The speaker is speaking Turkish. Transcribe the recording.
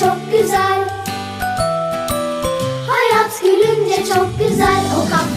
çok güzel. Hayat gülünce çok güzel. O kap